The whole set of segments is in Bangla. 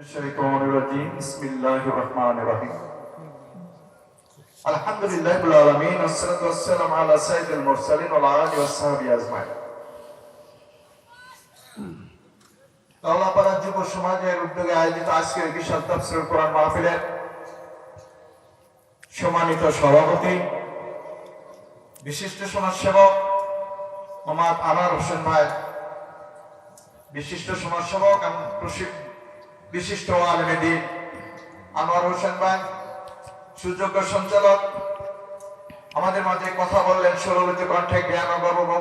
الشيطان الرجيم بسم الله الرحمن الرحيم الحمد لله رب العالمين والصلاة والسلام على سيد المرسلين وعلى آله وصحبه أجمعين আল্লাপাড়া যুব সমাজের উদ্যোগে আয়োজিত আজকের বিশাল তাফসিরুল কোরআন মাহফিলের সম্মানিত সভাপতি বিশিষ্ট সমাজসেবক মোহাম্মদ আনোয়ার হোসেন ভাই বিশিষ্ট সমাজসেবক এবং প্রশিক- বিশিষ্ট আলমেদিন আনোয়ার হোসেন ভাই সুযোগ্য সঞ্চালক। আমাদের মাঝে কথা বললেন সৌরভিত কণ্ঠে জ্ঞান গর্ব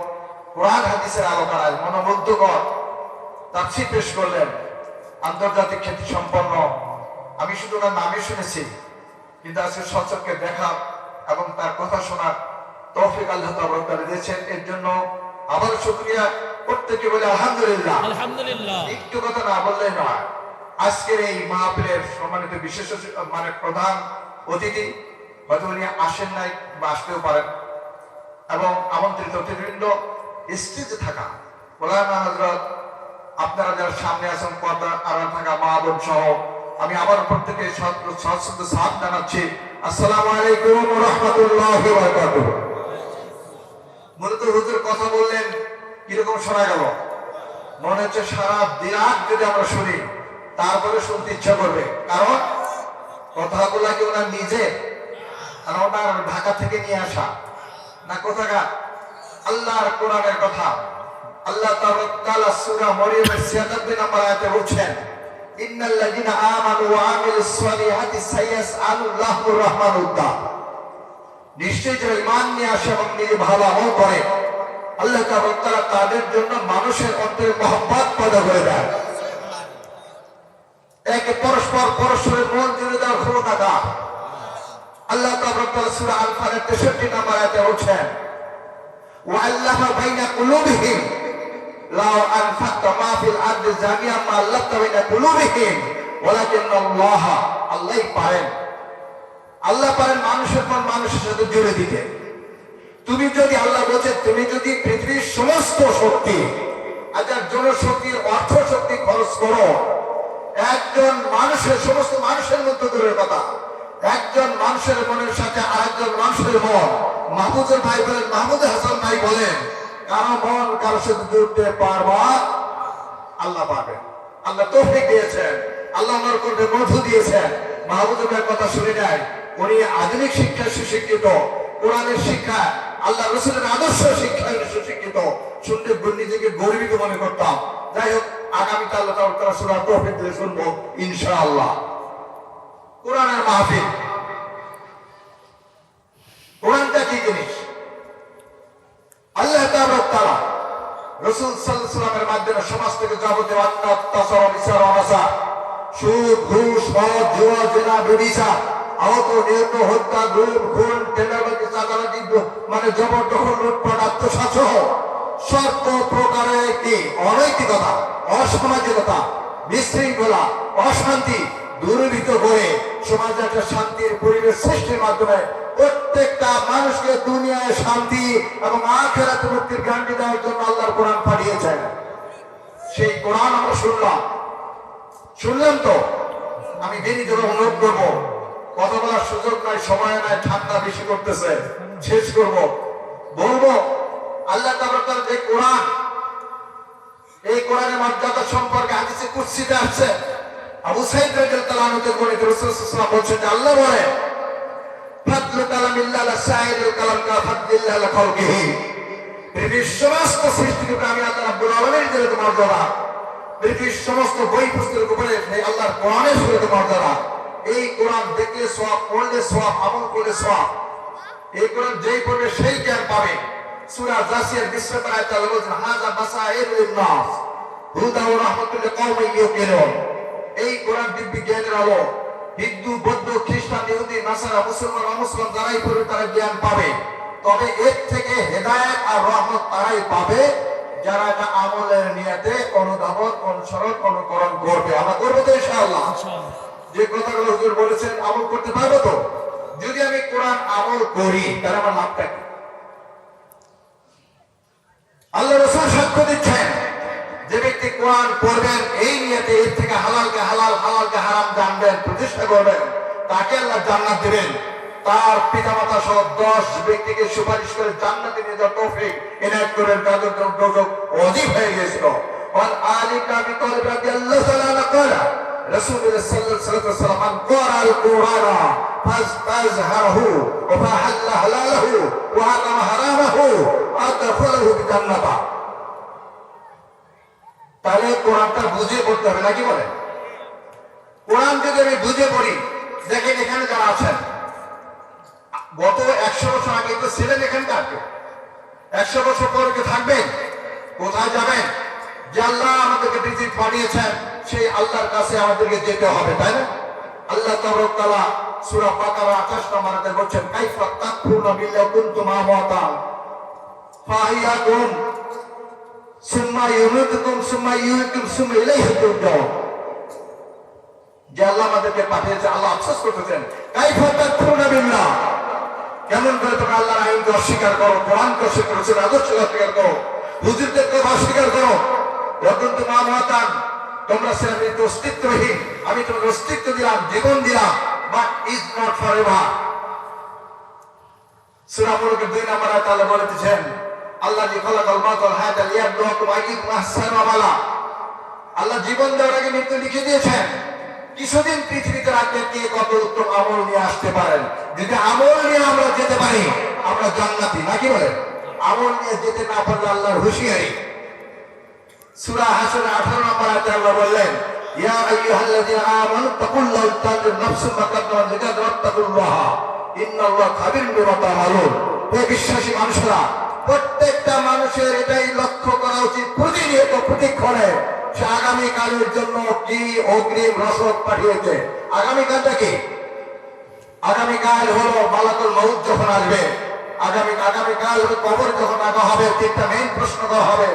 কোরআন হাদিসের আলোচনায় মনোমুগ্ধকর। তাফসির পেশ করলেন আন্তর্জাতিক খ্যাতি সম্পন্ন। আমি শুধু ওনার নামই শুনেছি কিন্তু আজকে সচককে দেখা এবং তার কথা শোনার তৌফিক আল্লাহ তাবরকার দিয়েছেন। এর জন্য আবার শুক্রিয়া প্রত্যেকে বলে আলহামদুলিল্লাহ। আলহামদুলিল্লাহ। একটু কথা না বললেই নয়। আজকের এই মাহফিলের সম্মানিত বিশেষ মানে প্রধান অতিথি, হয়তো উনি আসেন নাই বা আসতেও পারেন। এবং আমন্ত্রিত অতিথিবৃন্দ স্টেজে থাকা। হজরত আপনারা যারা সামনে আছেন পর্দা আড়াল থাকা মা বোন সহ, আমি আবার প্রত্যেকে সশ্রদ্ধ সাথ জানাচ্ছি। আসসালামু আলাইকুম রহমতুল্লাহ মূলত হুজুর কথা বললেন, কীরকম শোনা গেল? মনে হচ্ছে সারা দিরাত যদি আমরা শুনি তারপরে শুনতে ইচ্ছা করবে। কারণ কথাগুলা কি ওনার নিজে? আর ওনার ঢাকা থেকে নিয়ে আসা? না কোথাকার? আল্লাহর কোরআনের কথা। আল্লাহ তাআলা সূরা মরিয়মের 96 নম্বর আয়াতে বলছেন, ইন্নাল্লাযীনা আমানু ওয়া আমিলুস সালিহাতি সাইয়াসআলুল্লাহুর রাহমানুদ্দাহ নিশ্চয়ই যারা ইমান নিয়ে আসে এবং নিজে ভালো আমল করে, আল্লাহ তাআলা তাদের জন্য মানুষের অন্তরে মহব্বত পয়দা করে দেয়। একে পরস্পর পরস্পরের মন জুড়ে দেওয়ার ক্ষমতা দান আল্লাহ তাআলা সূরা 63 নম্বর আয়াতে বলছেন তুমি যদি আল্লাহ বলছে, তুমি যদি পৃথিবীর সমস্ত শক্তি আজার জনশক্তির অর্থ শক্তি খরচ করো একজন মানুষের, সমস্ত মানুষের মধ্যে দূরের কথা। একজন মানুষের মনের সাথে আরেকজন মানুষের মন। মাহমুদের ভাই বলেন, মাহমুদ হাসান ভাই বলেন, কারও মন কারও সাথে জুড়তে পারবা আল্লাহ পাবে। আল্লাহ তৌফিক দিয়েছেন। আল্লাহ করবে মধু দিয়েছেন। মাহমুদ ভাইয়ের কথা শুনে যায় উনি আধুনিক শিক্ষায় সুশিক্ষিত। কোরআনের শিক্ষা আল্লাহ রসুলের আদর্শ শিক্ষায় সুশিক্ষিত, শুনতে নিজেকে গর্বিত মনে করতাম। যাই হোক আগামীতে আল্লাহ তারা শোনা তৌফিক দিলে শুনব, ইনশাআল্লাহ। কোরআনের মাহফিল। কোরআনটা কি জিনিস? আল্লাহ তাআলা রসুল সাল্লামের মাধ্যমে সমাজ থেকে যাবতীয় অত্যাচার বিচার অনাচার, সুদ, ঘুষ মদ জুয়া, জেনা, বেবিচার, আহত, নিহত, হত্যা গুম খুন টেন্ডারবাজি চাঁদাবাজি মানে জবরদখল, লুটপাট, আত্মসাৎসহ সর্ব প্রকারের একটি অনৈতিকতা, অসামাজিকতা, বিশৃঙ্খলা, অশান্তি দূরীভূত করে সমাজে একটা শান্তির পরিবেশ সৃষ্টির মাধ্যমে প্রত্যেকটা মানুষকে দুনিয়ায় শান্তি এবং আখেরাতে মুক্তির গানটি দেওয়ার জন্য আল্লাহর কোরআন পাঠিয়েছেন। সেই কোরআন আমরা শুনলাম। শুনলাম তো? আমি দেরি ধরে অনুরোধ করব। কথা বলার সুযোগ নাই, সময় নাই, ঠান্ডা বেশি করতেছে। শেষ করব। বলব, আল্লাহ যে কোরআন, এই কোরআনের মর্যাদা সম্পর্কে হাদিসে কুদসিতে আছে আবু সাইদ রাদিয়াল্লাহু আনহু তে রাসূল সাল্লাল্লাহু বলছেন আল্লাহ সমস্ত সৃষ্টিকে আমি আল্লাহ সমস্ত বই এই কোরআন দেখলে সওয়াব, পড়লে সওয়াব, আমল করলে সওয়াব। এই কোরআন যেই পড়বে সেই জ্ঞান পাবে। জাসিয়ার 20 নম্বর বলেছেন লিন-নাস হুদা রাহমাতুল ইউকিনুন। এই কোরআন দিব্যি জ্ঞানের আলো। হিন্দু, বৌদ্ধ, খ্রিস্টান, ইহুদি, নাসারা, মুসলমান অমুসলমান যারাই পড়বে তারা জ্ঞান পাবে। তবে এর থেকে হেদায়েত আর রহমত তারাই পাবে যারা এটা আমলের নিয়তে অনুসরণ, অনুকরণ করবে। আমরা করব তো ইনশাআল্লাহ। যে কথাগুলো হুজুর বলেছেন, আমল করতে পারব তো? যদি আমি কোরআন আমল করি, তাহলে আমার লাভটা কি? আল্লাহ রসুল সাক্ষ্য দিচ্ছেন, যে ব্যক্তি কোরআন করবেন এই নিয়েতে এর থেকে হালালকে হালাল, হালালকে হারাম জানবেন, প্রতিষ্ঠা করবেন, তাকে আল্লাহ জান্নাত দিবেন। তার পিতা মাতা সহ দশ ব্যক্তিকে সুপারিশ করে জান্নাতে নিয়ে যাওয়ার তৌফিক এনায়ত করেন তাদের জন্য অজীব হয়ে গেছিল। কাবি বিকল্প আল্লাহ সালাম করা رسول الله صلى الله عليه وسلم من قرأ القرآن فازهره وفحل حلاله وحرم حرامه أدخله بجنة তাহলে কোরআনটা বুঝে পড়তে হবে নাকি বলে কোরআন যদি আমি বুঝে পড়ি দেখেন এখানে যারা আছেন গত একশো বছর আগে তো ছিলেন এখানকার কেউ একশো বছর পরে কেউ থাকবেন কোথায় যাবেন যে আল্লাহ আমাদেরকে পৃথিবী পাঠিয়েছেন সেই আল্লাহর কাছে আমাদেরকে যেতে হবে, তাই না? আল্লাহ তবরক তাআলা সূরা বাকারা 28 বলছেন, কাইফা তাকফুরুনা বিল্লাহি কুনতুম ফাহিয়াকুম সুম্মা সুম্মা সুম্মা ইলাইহি তুরজাউন। যে আল্লাহ আমাদেরকে পাঠিয়েছে, আল্লাহ আফসোস করতেছেন, কাইফা তাকফুরুনা বিল্লাহ। কেমন করে তোমরা আল্লাহর আইনকে অস্বীকার করো, কোরআনকে অস্বীকার করো আদর্শকে অস্বীকার করো, হুজুরদেরকে অস্বীকার করো মহাতান তোমরা সে অস্তিত্বহীন। আমি তোমাকে অস্তিত্ব দিলাম, জীবন দিলাম but is not for ever সুরামুলকে দুই নম্বর আয়াত আল্লাহ আল্লাহ জীবন দেওয়ার আগে মৃত্যু লিখে দিয়েছেন, কিছুদিন পৃথিবীতে রাখলে কে কত উত্তম আমল নিয়ে আসতে পারেন? যদি আমল নিয়ে আমরা যেতে পারি, আমরা জান্নাতি, নাকি বলেন আমল নিয়ে যেতে না পারলে আল্লাহর হুঁশিয়ারি। সূরা হাসর 18 নম্বর আল্লাহ বললেন প্রতিনিয়ত প্রতিক্ষণে সে আগামী কালের জন্য কি অগ্রিম রসদ পাঠিয়েছে। আগামী কালটা কি? আগামীকাল হলো মালাকুল মৌত যখন আসবে, আগামী আগামীকাল কবর যখন আগা হবে, তিনটা মেইন প্রশ্ন করা হবে।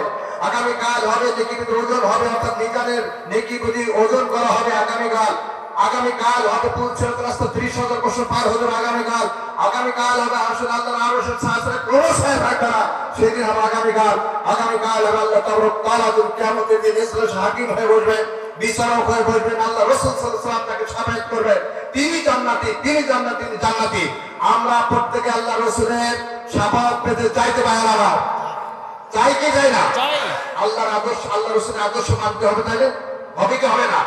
আগামীকাল হবে নেকি বুদ্ধি ওজন হবে, অর্থাৎ নিজানের নেকি বুদ্ধি ওজন করা হবে আগামীকাল। আগামীকাল হবে ত্রিশ হাজার বছর পার হতে আগামীকাল। আগামীকাল হবে সেদিন হবে আগামীকাল। আগামীকাল হবে আল্লাহ হাকিম হয়ে বসবে, বিচারক হয়ে বসবেন আল্লাহ রসুল সাল্লাম তাকে করবেন তিনি জান্নাতি তিনি জান্নাতি জান্নাতি। আমরা প্রত্যেকে আল্লাহ রসুলের সাফাত পেতে চাইতে পারি চাই কি চাই না। আল্লাহর আদর্শ আল্লাহ রসুলের আদর্শ মানতে হবে তাহলে হবে কি হবে না?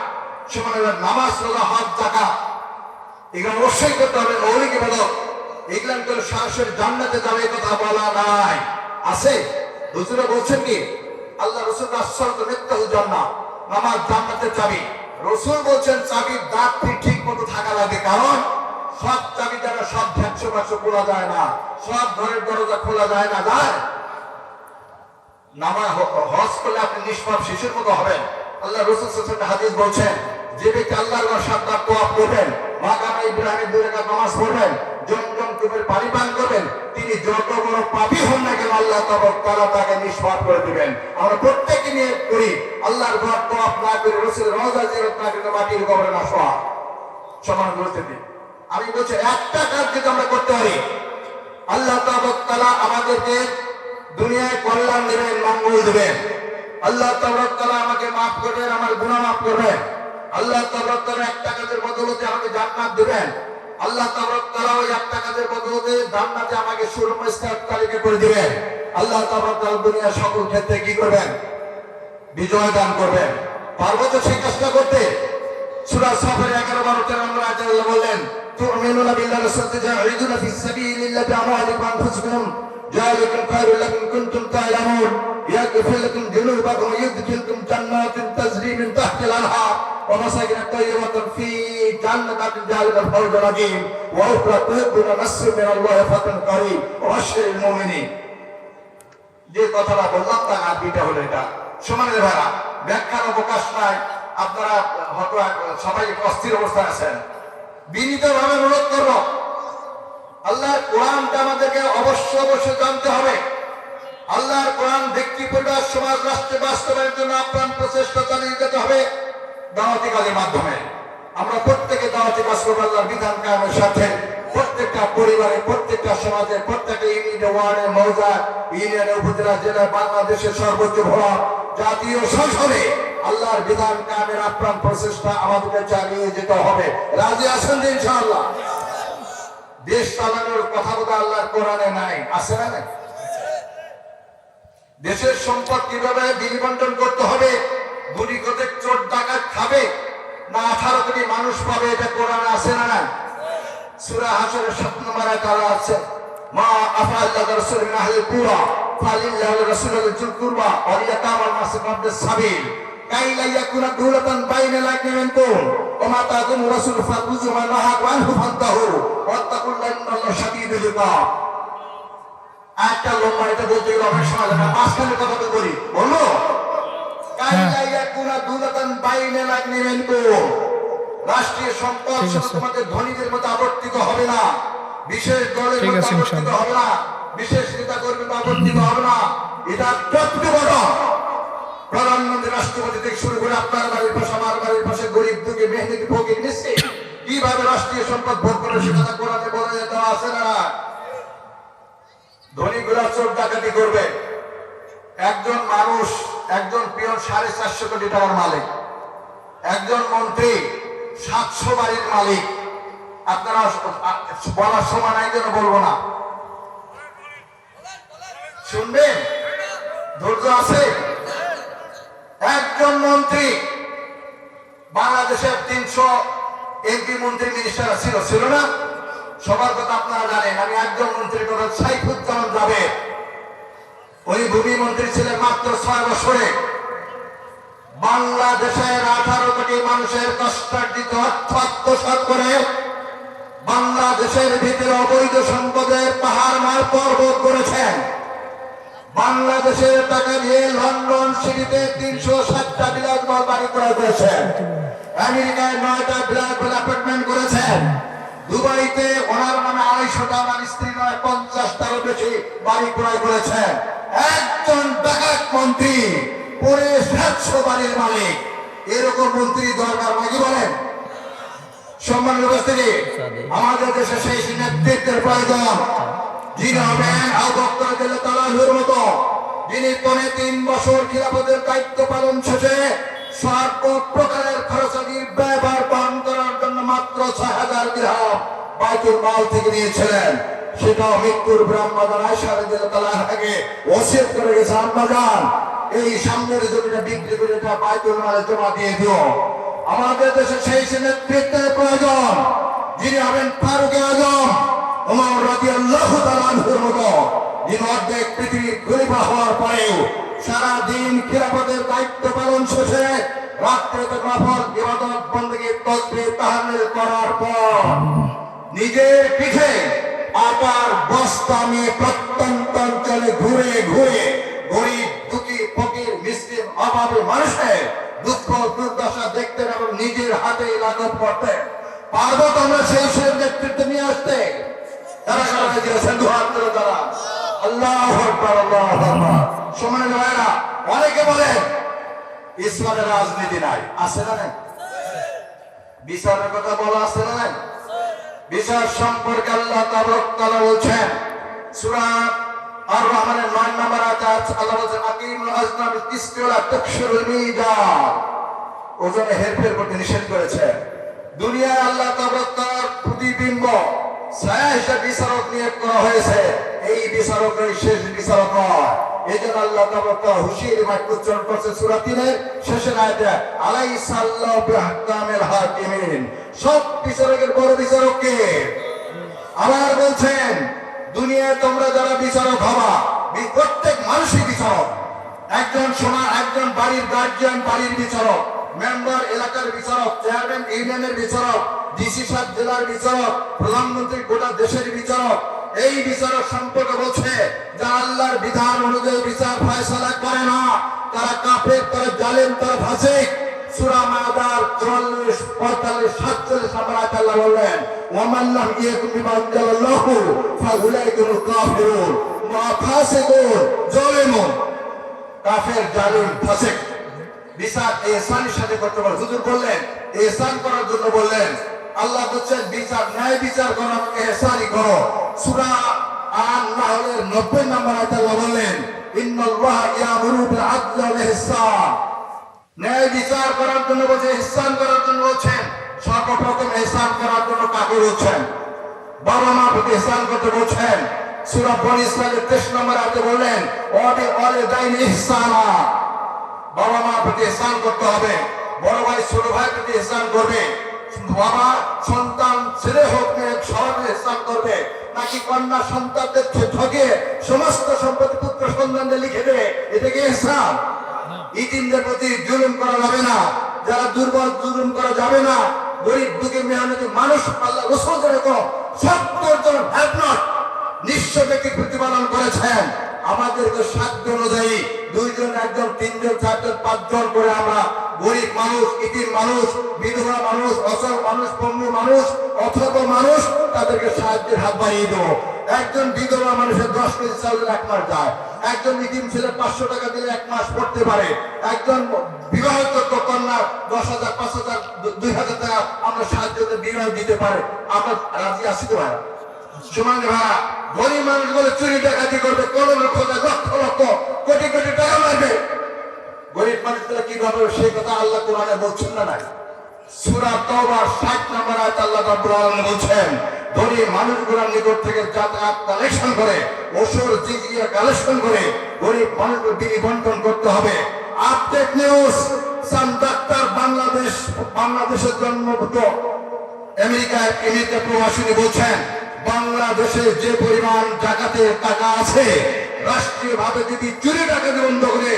সেখানে নামাজ রোজা হজ জাকাত এগুলো অবশ্যই করতে হবে মৌলিক ইবাদত। এগুলো করে সরাসরি জান্নাতে যাবে কথা বলা নাই। আছে? হুজুরা বলছেন কি? আল্লাহ রসুল তো মিথ্যাহু জান্নাত নামাজ জান্নাতের চাবি। রসুল বলছেন চাবির দাঁতটি ঠিক মতো থাকা লাগে কারণ সব চাবি দ্বারা সব ধ্যানশো বাক্স খোলা যায় না সব ঘরের দরজা খোলা যায় না। যায় নামা হজ করলে আপনি নিষ্পাপ শিশুর মতো হবেন। আল্লাহ রসুল হাদিস বলছেন, যে ব্যক্তি আল্লাহর করবেন মাকামে ইব্রাহিমের দুই নামাজ পড়বেন পানি পান করবেন, তিনি যত বড় হন না কেন আল্লাহ তাআলা তাকে নিষ্পাপ করে দিবেন। আমরা প্রত্যেকে নিয়ে করি, আল্লাহর ঘর তোয়াফ না করে রসুলের রওজা জিয়ারত না করে মাটির কবরে না শোয়া। সমান আমি বলছি, একটা কাজ যদি আমরা করতে পারি, আল্লাহ তাআলা আমাদেরকে দুনিয়ায় কল্যাণ দেবেন, মঙ্গল দেবেন। আল্লাহ তাবারক তাআলা আমাকে মাফ করবেন, আমার গুণা মাফ করবেন। আল্লাহ তাবারক তাআলা একটা কাজের বদলতে আমাকে জান্নাত দেবেন। আল্লাহ তাবারক তাআলা ওই একটা কাজের বদলতে জান্নাতে আমাকে সুরমস্কার তালিকা করে দিবেন। আল্লাহ তাবারক তাআলা দুনিয়ার সকল ক্ষেত্রে কি করবেন? বিজয় দান করবেন। পারব তো সেই কাজটা করতে? সূরা সাফের 11 12 13 নম্বর আয়াতে আল্লাহ বললেন, তুমিনুনা বিল্লাহি ওয়া তুজাহিদুনা ফিস সাবিলিল্লাহি বিআমওয়ালিকুম ওয়া আনফুসিকুম। ذلكم خير لكم كنتم تعلمون يغفر لكم ذنوبكم ويدخلكم جنات تجري من تحت الانهار ومساكن طيبة في جنات ذلك الفوز العظيم وأخرى تحبون نصر من الله فتح قريب وبشر المؤمنين যে কথাটা বললাম তার আরবিটা হলো এটা সমানের ভাড়া ব্যাখ্যার অবকাশ নাই আপনারা হয়তো সবাই একটু অস্থির অবস্থায় আছেন বিনীত ভাবে অনুরোধ করব আল্লাহর কোরআনটা আমাদেরকে অবশ্য অবশ্যই জানতে হবে। আল্লাহর কোরআন ব্যক্তি পরিবার সমাজ রাষ্ট্রে বাস্তবায়নের জন্য আপ্রাণ প্রচেষ্টা চালিয়ে যেতে হবে দাওয়াতি কাজের মাধ্যমে। আমরা প্রত্যেকে দাওয়াতি কাজ করব, আল্লাহর বিধান কায়েমের সাথে। প্রত্যেকটা পরিবারে, প্রত্যেকটা সমাজে, প্রত্যেকটা ইউনিয়নে, ওয়ার্ডে মৌজা ইউনিয়নে, উপজেলা, জেলায়, বাংলাদেশের সর্বোচ্চ ভবন জাতীয় সংসদে আল্লাহর বিধান কামের আপ্রাণ প্রচেষ্টা আমাদেরকে চালিয়ে যেতে হবে। রাজি আছেন ইনশাআল্লাহ? দেশ চালানোর কথা বোধ আল্লাহর কোরআনে নাই। আছে না নাই? দেশের সম্পদ কীভাবে বিনিবন্টন করতে হবে? গুলি কতে চোর ডাকাত খাবে? না আঠারো কোটি মানুষ পাবে, এটা কোরআনে আছে না নাই? সূরা হাসরের নম্বর আয়াত আল্লাহ আছে, মা আফাল্লাহ রাসূল মিন আহলিল কুরা ফালিল্লাহি রাসূলুল যুল কুরবা, ওয়াল ইয়াতামা ওয়াল মাসাকিন সাবিল, কাই লা ইয়াকুনা দুলাতান বাইনা রাসূল ফাকুযু মা নাহাক আনহু ফান্তাহু। ওয়াত্তাকুল্লাহ ইন্নাল্লাহ শাদীদুল ইকাব একটা লম্বা এটা বলতে গেলে অনেক সময় লাগে মাঝখানে কথা তো বলি। বলো? রাষ্ট্রীয় সম্পদ ধনীদের মধ্যে আবর্তিত হবে না। বিশেষ দলের মধ্যে আবর্তিত হবে না। বিশেষ নেতা কর্মীর আবর্তিত হবে না। এটা প্রত্যেকগত প্রধানমন্ত্রী, রাষ্ট্রপতি থেকে শুরু করে আপনার বাড়ির পাশে, আমার বাড়ির পাশে গরিব দুঃখী মেহনতি ফকির নিচ্ছে কীভাবে রাষ্ট্রীয় সম্পদ ভোগ করে সে কথা কোরআনে বলে দেওয়া আছে না? ধনীগুলা চোর ডাকাতি করবে। একজন মানুষ, একজন পিয়ন সাড়ে চারশো কোটি টাকার মালিক। একজন মন্ত্রী, সাতশো বাড়ির মালিক। আপনারা বলার সময় নাই যেন বলব না। শুনবেন? ধৈর্য আছে? একজন মন্ত্রী, বাংলাদেশের তিনশো এমপি মন্ত্রী মিনিস্টার ছিল ছিল না? সবার কথা আপনারা জানেন, আমি একজন মন্ত্রীর কথা সাইফুজ্জামান যাবে উনি ভূমি মন্ত্রী ছিলেন মাত্র ছয় বছরে। বাংলাদেশের আঠারো কোটি মানুষের কষ্টার্জিত অর্থ আত্মসাৎ করে বাংলাদেশের ভিতরে অবৈধ সম্পদের পাহাড় মার পর্বত করেছেন। বাংলাদেশের টাকা দিয়ে লন্ডন সিটিতে তিনশো ষাটটা বিলাসবহুল বাড়ি ক্রয় করেছেন। আমেরিকায় নয়টা বিলাসবহুল অ্যাপার্টমেন্ট করেছেন। দুবাইতে ওনার নামে আড়াইশোটা ওনার স্ত্রী নয় পঞ্চাশটারও বেশি বাড়ি ক্রয় করেছেন। একজন ডাকাত মন্ত্রী পরে সাতশো বাড়ির মালিক। এরকম মন্ত্রী দরকার নাকি বলেন? সম্মানের উপস্থিতি আমাদের দেশে সেই নেতৃত্বের প্রয়োজন। যিনি হবেন আবু বকর যিনি পনে তিন বছর খিলাফতের দায়িত্ব পালন শেষে সর্ব প্রকারের খরচাদি ব্যবহার বহন করার জন্য মাত্র ছয় হাজার দিরহাম বাইতুল মাল থেকে নিয়েছিলেন। সেটাও মৃত্যুর ব্রহ্মদান আয়সা রাদিয়াল্লাহু করে গেছে এই সামনের জমিটা বিক্রি করে বাইতুল মালে জমা দিয়ে দিও। আমাদের দেশে সেই সে নেতৃত্বের প্রয়োজন। যিনি হবেন ফারুক আজম। ওমর রাজি আল্লাহ তালানহুর মতো যিনি অর্ধেক পৃথিবীর গরিবা হওয়ার পরেও সারা দিন খিলাফতের দায়িত্ব পালন শেষে রাত্রে তো নফল, ইবাদত বন্দীর তসবি তাহলিল করার পর নিজের পিঠে আবার বস্তা নিয়ে প্রত্যন্ত অঞ্চলে ঘুরে ঘুরে গরিব, দুঃখী, ফকির, মিসকিন, অভাবী মানুষের দুঃখ, দুর্দশা দেখতেন এবং নিজের হাতে লাঘব করতেন পার্বত আমরা সেই সব নেতৃত্ব নিয়ে আসতে। রাজনীতি নাই। আছে না নাই? কথা বলা আছে না আর রহমানের 9 নম্বর আয়াত আল্লাহ বলছেন, আকিমুল আজনা বিল কিসতি ওয়া লা তাকসুরুল মিজান। ওজনে হেরফের করতে নিষেধ করেছেন দুনিয়ায় আল্লাহ তাআলার প্রতিবিম্ব। বিচারক নিয়োগ করা হয়েছে। এই বিচারকের শেষ বিচারক আল্লাহ তাবারক হুশিয়ারি বাক্য উচ্চারণ করছে সূরা 3 এর শেষের আয়াতে, আলাইসাল্লাহু বিহাক্কামিল হাকিমিন। সব বিচারকের বড় বিচারক আবার বলছেন, দুনিয়ায় তোমরা যারা বিচারক হবা প্রত্যেক মানুষই বিচারক। একজন সোনা, একজন বাড়ির গার্জিয়ান বাড়ির বিচারক। মেম্বার এলাকার বিচারক, চেয়ারম্যান ইউনিয়নের বিচারক, ডিসি সাহেব জেলার বিচারক, প্রধানমন্ত্রী গোটা দেশের বিচারক, এই বিচারক সম্পর্কে বলছে যা আল্লাহর বিধান অনুযায়ী বিচার ফয়সালা করে না। তারা কাফের, তারা জালেম, তারা ফাসিক। সূরা মাদার 44 45 47 নম্বর আয়াতে আল্লাহ বললেন ওয়ামান লাম ইয়াকুম বিমা আনজালাল্লাহু ফাউলাইকুল কাফিরুন ওয়া ফাসিকুন, জালিমুন। কাফের, জালিম, ফাসিক। বিচার ইহসানের সাথে করতে পারে। হুজুর বললেন ইহসান করার জন্য বললেন, আল্লাহ বলছেন, বিচার ন্যায় বিচার করো ইহসানই করো। সূরা হলে নব্বই নম্বর আয়তে আল্লাহ বললেন, ইন্নাল্লাহ ইয়ামুরু বিল আদলি ওয়াল ইহসান। ন্যায় বিচার করার জন্য বলছে, ইহসান করার জন্য বলছেন, সর্বপ্রথম ইহসান করার জন্য কাকে বলছেন বাবা মা প্রতি ইহসান করতে বলছেন। সূরা বনি ইসরাইলের 23 নম্বর আয়াতে বললেন, ওয়াবি ওয়ালিদাইন ইহসানা। বাবা মা প্রতি ইহসান করতে হবে। বড় ভাই, ছোট ভাই প্রতি ইহসান করবে। বাবা সন্তান, ছেলে হোক সবাই ইহসান করবে। নাকি কন্যা সন্তানদের ঠকে সমস্ত সম্পত্তি পুত্র সন্তানদের লিখে দেবে? এটা কি ইহসান ইতিমদের প্রতি জুলুম করা যাবে না। যারা দুর্বল, জুলুম করা যাবে না। গরিব, দুঃখী, মেহনতি মানুষ, আল্লাহ রসুল যেরকম সত্তর জন হ্যাভ নট নিঃস্ব ব্যক্তি প্রতিপালন করেছেন। আমাদেরকে সাধ্য অনুযায়ী দুইজন, একজন, তিনজন, চারজন, পাঁচজন করে আমরা গরিব মানুষ ইতিম মানুষ, বিধবা মানুষ অসল মানুষ পঙ্গু মানুষ, অথব মানুষ, তাদেরকে সাহায্যের হাত বাড়িয়ে দেবো। একজন বিধবা মানুষের দশ কেজি চাউল এক মাস যায়। একজন ইতিম ছেলে পাঁচশো টাকা দিলে এক মাস পড়তে পারে। একজন বিবাহযোগ্য কন্যা দশ হাজার, পাঁচ হাজার, দুই হাজার টাকা আমরা সাহায্য বিবাহ দিতে পারে। আমরা রাজি আছি তো ভাই? ভাড়া গরিব মানুষগুলো চুরি ডাকাতি করবে লক্ষ লক্ষ, কোটি কোটি টাকা মারবে। গরিব মানুষগুলো কি করবে, সেই কথা আল্লাহ কোরআনে বলছেন না নাই? সূরা তওবার 60 নম্বর আয়াত আল্লাহ রাব্বুল আলামিন বলছেন, ধনী মানুষগুলোর নিকট থেকে যাতায়াত কালেকশন করে ওষুধ জিজিয়া কালেকশন করে, গরিব মানুষকে করতে হবে। আপডেট নিউজ সাম ডাক্তার বাংলাদেশ, বাংলাদেশের জন্মভূত আমেরিকায় আমেরিকা প্রবাসী বলছেন বাংলাদেশে যে পরিমাণ জাকাতের টাকা আছে, রাষ্ট্রীয়ভাবে যদি চুরি ডাকাতি বন্ধ করে,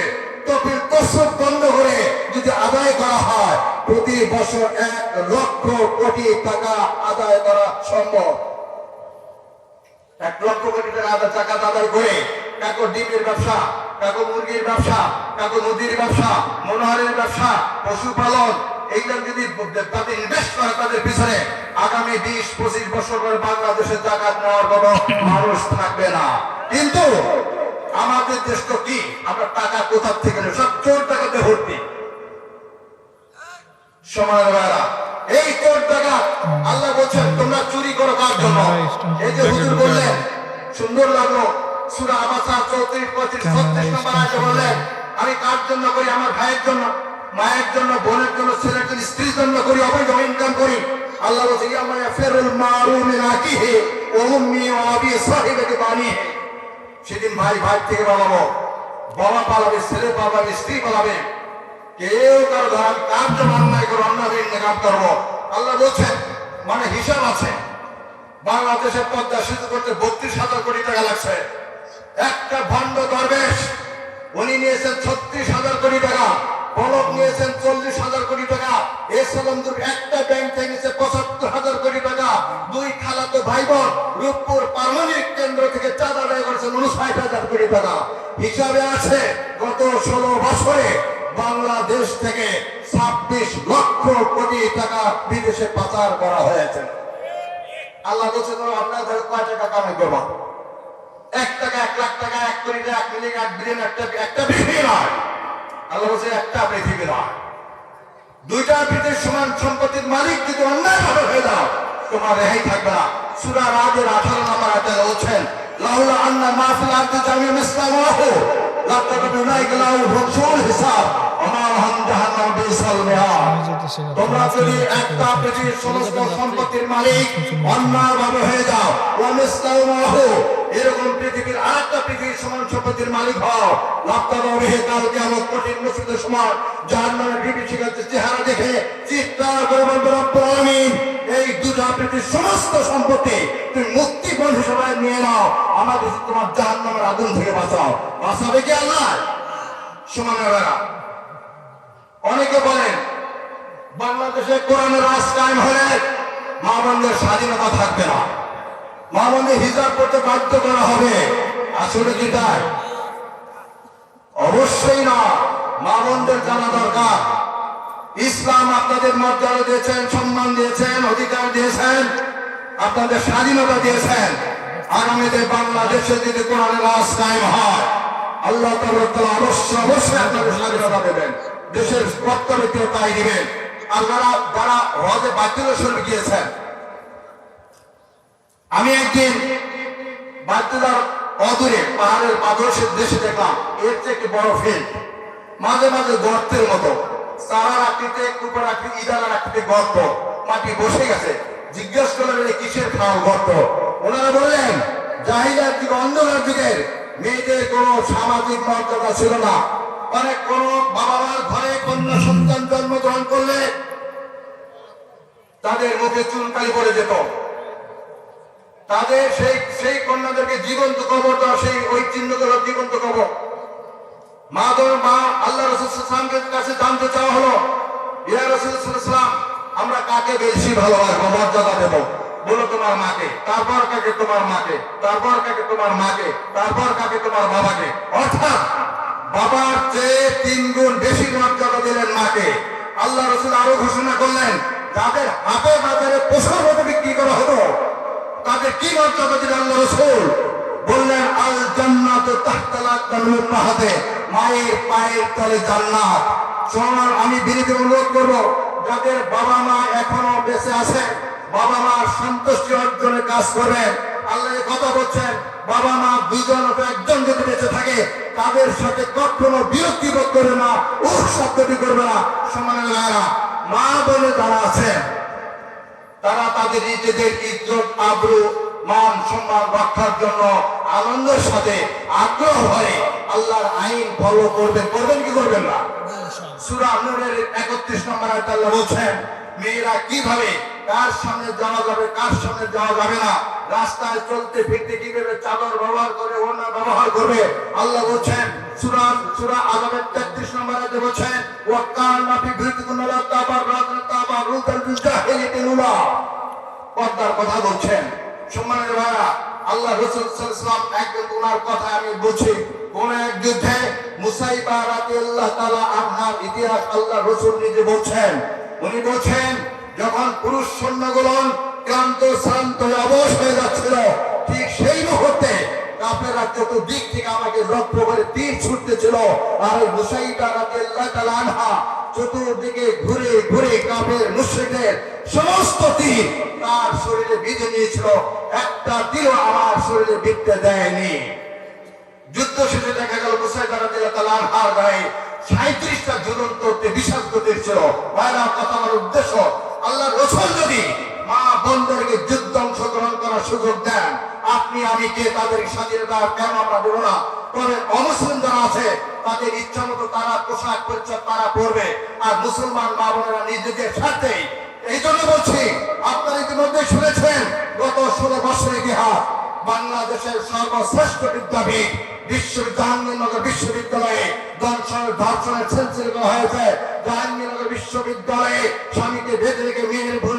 তফিল তসব বন্ধ করে যদি আদায় করা হয়, প্রতি বছর এক লক্ষ কোটি টাকা আদায় করা সম্ভব। এক লক্ষ কোটি টাকা টাকা আদায় করে কাকো ডিমের ব্যবসা, কাকো মুরগির ব্যবসা, কাকো নদীর ব্যবসা, মনোহরের ব্যবসা, পশুপালন যদি তাদের ইনভেস্ট করে তাদের পিছনে আগামী বিশ পঁচিশ বছর পরে বাংলাদেশের জাকাত নেওয়ার কোনো মানুষ থাকবে না। কিন্তু আমাদের দেশ তো কি? আমরা টাকা কোথার থেকে সব চোর টাকাতে ভর্তি। সময় বেলা এই চোর টাকা আল্লাহ বলছেন তোমরা চুরি করো কার জন্য? এই যে হুজুর বললেন সুন্দর লাগল সুরা আবাসা চৌত্রিশ পঁচিশ ছত্রিশ নম্বর আছে বললেন আমি কার জন্য করি? আমার ভাইয়ের জন্য। মায়ের জন্য, বোনের জন্য, ছেলের জন্য, স্ত্রীর জন্য করি, অবৈধ ইনকাম করি। আল্লাহ বলছে ইয়ামা ইয়াফিরুল সেদিন ভাই ভাই থেকে পালাবো বাবা পালাবে, ছেলে পালাবে, স্ত্রী পালাবে। কেউ কারও ধরাম কার জন্য অন্যায় করে অন্যায় ইন্তেকাম করব। আল্লাহ বলছেন মানে হিসাব আছে। বাংলাদেশের পদ্মা সেতু করতে বত্রিশ হাজার কোটি টাকা লাগছে। একটা ভণ্ড দরবেশ, উনি নিয়েছেন ছত্রিশ হাজার কোটি টাকা। পলক নিয়েছেন চল্লিশ হাজার কোটি টাকা। এসলম একটা ব্যাংক থেকে নিয়েছে পঁচাত্তর হাজার কোটি টাকা। দুই খালাতো ভাই বোন রূপপুর পারমাণবিক কেন্দ্র থেকে চাঁদা আদায় করেছেন উনষাট হাজার কোটি টাকা। হিসাবে আছে গত ষোলো বছরে বাংলাদেশ থেকে ছাব্বিশ লক্ষ কোটি টাকা বিদেশে পাচার করা হয়েছে। আল্লাহ বলছে আপনার ধরে কয় টাকা কামাই করব? এক টাকা, এক লাখ টাকা, এক কোটি টাকা, এক মিলিয়ন, এক বিলিয়ন, একটা একটা পৃথিবী নয়। আল্লাহ বলছে, একটা পৃথিবী নয় দুইটা পৃথিবীর সমান সম্পত্তির মালিক যদি অন্যায় ভাবে হয়ে দাও তোমার রেহাই থাকবে না। সুরা রাজের আঠারো নম্বর আয়তে বলছেন, লাউলা আন্না মাহফিল আর্দি জামিয়া ইসলামাহু লাত্তাকাবি উনাইকা লাহু রসুল হিসাব আমার সমস্ত সম্পত্তির মালিক সম্পত্তির মালিক পৃথিবীর সমস্ত সম্পত্তি তুমি মুক্তি বন্ধু সবাই নিয়ে নাও। আমাদের তোমার জাহান্নামের আগুন থেকে বাঁচাও। বাঁচাবে কি আল্লাহ? সমানের অনেকে বলেন, বাংলাদেশে কোরআনের রাজ কায়েম হলে মা বোনদের স্বাধীনতা থাকবে না। মা বোনদের হিসাব করতে বাধ্য করা হবে। আসলে কি তাই? অবশ্যই না। মা বোনদের জানা দরকার। ইসলাম আপনাদের মর্যাদা দিয়েছেন, সম্মান দিয়েছেন, অধিকার দিয়েছেন, আপনাদের স্বাধীনতা দিয়েছেন। আগামীতে বাংলাদেশে যদি কোরআনের রাজ কায়েম হয়, আল্লাহ তাআলা অবশ্যই অবশ্যই আপনাদের স্বাধীনতা দেবেন। দেশের কর্তব্যকেও তাই দিবেন আর যারা হজে বাতিল শরীফ গিয়েছেন, আমি একদিন বাদ্যদার অদূরে, পাহাড়ের পাদর্শের দেশে দেখলাম, এর চেয়ে একটি বড় ফিল্ড। মাঝে মাঝে গর্তের মতো। চারার আকৃতি কুপার আকৃতি ইদারার আকৃতি গর্ত। মাটি বসে গেছে। জিজ্ঞেস করলেন কিসের খাওয়া গর্ত? ওনারা বললেন জাহিলার যুগে, অন্ধকার যুগের মেয়েদের কোনো সামাজিক মর্যাদা ছিল না। অনেক কোন বাবা ঘরে কন্যা সন্তান জন্মগ্রহণ করলে তাদের মুখে চুনকালি পড়ে যেত। তাদের সেই সেই কন্যাদেরকে জীবন্ত কবর দেওয়া, সেই ওই চিহ্নগুলো জীবন্ত কবর। মা ধর মা আল্লাহ রসুলের কাছে জানতে চাওয়া হলো, ইয়া রসুলাম আমরা কাকে বেশি ভালোবাসবো মর্যাদা দেব। বলো তোমার মাকে। তারপর কাকে তোমার মাকে? তারপর কাকে তোমার মাকে? তারপর কাকে তোমার বাবাকে? অর্থাৎ বাবার চেয়ে তিন গুণ বেশি মর্যাদা দিলেন মাকে। আল্লাহ রসুল আরও ঘোষণা করলেন, যাদের হাতে বাজারে পশুর মতো বিক্রি করা হতো তাদের কি মর্যাদা দিলেন আল্লাহ রসুল? বললেন আল জান্নাত তাহতালা পাহাতে মায়ের পায়ের তলে জান্নাত। সোনার আমি বিনীত অনুরোধ করব, যাদের বাবা মা এখনও বেঁচে আছে, বাবা মার সন্তুষ্টি অর্জনের কাজ করবেন আল্লাহ কথা বলছেন বাবা মা দুজন একজন যদি বেঁচে থাকে তাদের সাথে কখনো বিরক্তি বোধ করবে না উহ শব্দটি করবে না। ভাইরা, মা বলে যারা আছেন তারা তাদের নিজেদের ইজ্জত আব্রু মান সম্মান রক্ষার জন্য আনন্দের সাথে আগ্রহ হয়ে আল্লাহর আইন ফলো করবেন। করবেন কি করবেন না? সুরা নূরের একত্রিশ নম্বর আয়াত আল্লাহ বলছেন মেয়েরা কীভাবে কার সামনে যাওয়া যাবে কার সামনে যাওয়া যাবে না? রাস্তায় চলতে ফিরতে কীভাবে চাদর ব্যবহার করে ওনা ব্যবহার করবে? আল্লাহ বলছেন, সুরা সুরা আজাবের তেত্রিশ নম্বর বলছেন তাবার রুদাল বিজাহিলিতিন উলা। পর্দার কথা সম্মানের ভাইরা আল্লাহ সাল্লাম ওনার কথা আমি বুঝি। কোন এক যুদ্ধে মুসাইবা আবহার ইতিহাস আল্লাহ রসুল নিজে বলছেন। উনি বলছেন, যখন পুরুষ সৈন্যগুলো ক্লান্ত, শ্রান্ত হয়ে যাচ্ছিল ঠিক সেই মুহূর্তে একটা আমার দেখা গেল বিষাক্ত ছিল। কথা আমার উদ্দেশ্য আল্লাহ রসুল যদি মা বোনদেরকে যুদ্ধ অংশগ্রহণ করার সুযোগ দেন। আপনি, আমি, কে তাদের স্বাধীনতা কেন আমরা দেবো না? তবে অমুসলিম যারা আছে, তাদের ইচ্ছা মতো তারা পোশাক পরিচ্ছদ তারা পরবে। আর মুসলমান মা বোনেরা নিজেদের স্বার্থে এই জন্য বলছি, আপনারা ইতিমধ্যে শুনেছেন, গত ষোলো বছর ইতিহাস, বাংলাদেশের সর্বশ্রেষ্ঠ বিদ্যাপীঠ বিশ্ব জাহাঙ্গীরনগর বিশ্ববিদ্যালয়ে দর্শনের ধর্ষণের সেন্সিল করা হয়েছে। জাহাঙ্গীরনগর বিশ্ববিদ্যালয়ে স্বামীকে রেখে মেয়ের ভুল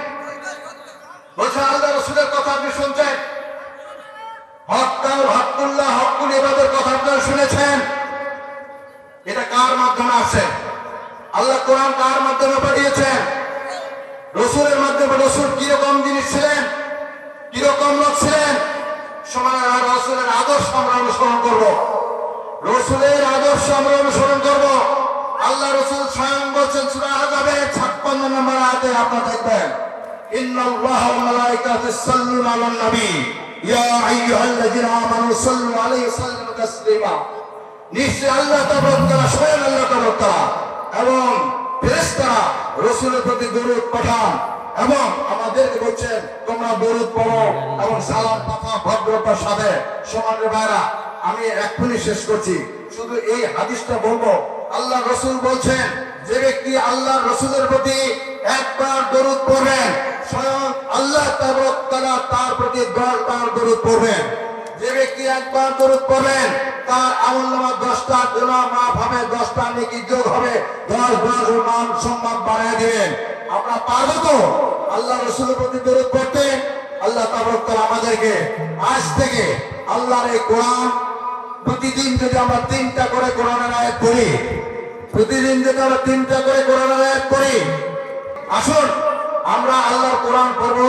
আল্লাহ রসুলের কথা আপনি শুনছেন? হকাল হকুল্লাহ হকুল এবাদের কথা শুনেছেন? এটা কার মাধ্যমে আছে আল্লাহ কোরআন কার মাধ্যমে পাঠিয়েছেন? রসুলের মাধ্যমে। রসুল কীরকম জিনিস ছিলেন? কীরকম লোক রসুলের আদর্শ আমরা অনুসরণ করব। রসুলের আদর্শ আমরা অনুসরণ করব। আল্লাহ রসুল স্বয়ং বলছেন ছাপ্পান্ন নম্বর আয়াতে আপনারা দেখবেন। ইন্নাল্লাহ আল্লাহ তাবারক আল্লাহ তাবারক এবং ফেরেশতারা রসুলের প্রতি দরুদ পাঠান। এবং আমাদেরকে বলছেন, তোমরা দরুদ পড়ো এবং সালাম পাঠা ভদ্রতার সাথে। সমানের ভাইরা আমি এক্ষুনি শেষ করছি। শুধু এই হাদিসটা বলব, আল্লাহ রসুল বলছেন, যে ব্যক্তি আল্লাহ রসুলের প্রতি একবার দরুদ পড়বেন স্বয়ং আল্লাহ তাবারক তার প্রতি দশ বার দরুদ পড়বেন। যে ব্যক্তি একবার দরুদ পড়বেন, তার আমল নামা দশটা গুণা মাফ হবে, দশটা নেকি যোগ হবে, দশ মান সম্মান বাড়ায় দিবেন। আমরা পারব তো? আল্লাহ রসুলের প্রতি দরুদ পড়তে? আল্লাহ তাবরক আমাদেরকে। আজ থেকে আল্লাহর এই কোরআন প্রতিদিন যদি আমরা তিনটা করে কোরআনের আয়াত পড়ি, প্রতিদিন যদি আমরা তিনটা করে কোরআনের আয়াত পড়ি, আসুন আমরা আল্লাহর কোরআন পড়ব,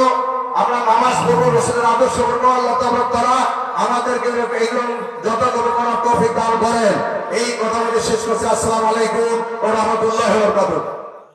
আমরা নামাজ পড়ব, রসুলের আদর্শ পড়ব, আল্লাহ তারা আমাদেরকে এগুলো যথাযথ করার তৌফিক দান করেন। এই কথা বলে শেষ করছি। আসসালামু আলাইকুম ও রহমতুল্লাহ বারাকাতুহু।